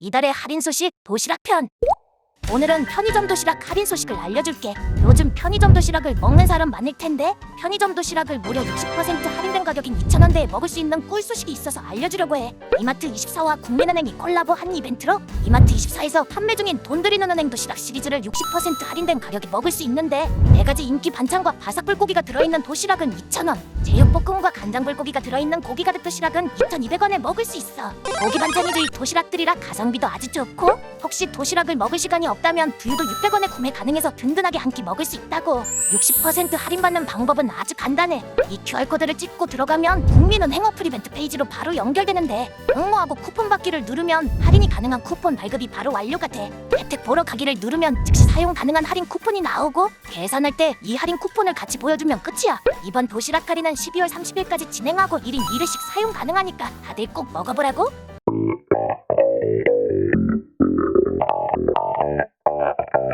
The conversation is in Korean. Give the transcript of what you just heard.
이달의 할인 소식 도시락 편. 오늘은 편의점 도시락 할인 소식을 알려줄게. 요즘 편의점 도시락을 먹는 사람 많을 텐데 편의점 도시락을 무려 60% 할인된 가격인 2,000원대에 먹을 수 있는 꿀 소식이 있어서 알려주려고 해. 이마트 24와 국민은행이 콜라보 한 이벤트로 이마트 24에서 판매 중인 돈 들이는 은행 도시락 시리즈를 60% 할인된 가격에 먹을 수 있는데 네 가지 인기 반찬과 바삭 불고기가 들어있는 도시락은 2,000원, 제육볶음과 간장 불고기가 들어있는 고기 가득 도시락은 2,200원에 먹을 수 있어. 고기 반찬이 들 도시락들이라 가성비도 아주 좋고 혹시 도시락을 먹을 시간이 없다면 두유도 600원에 구매 가능해서 든든하게 한 끼 먹을 수 있다고. 60% 할인받는 방법은 아주 간단해. 이 QR코드를 찍고 들어가면 국민은 행 어플 이벤트 페이지로 바로 연결되는데 응모하고 쿠폰 받기를 누르면 할인이 가능한 쿠폰 발급이 바로 완료가 돼. 혜택 보러 가기를 누르면 즉시 사용 가능한 할인 쿠폰이 나오고 계산할 때 이 할인 쿠폰을 같이 보여주면 끝이야. 이번 도시락 할인은 12월 30일까지 진행하고 1인 1회씩 사용 가능하니까 다들 꼭 먹어보라고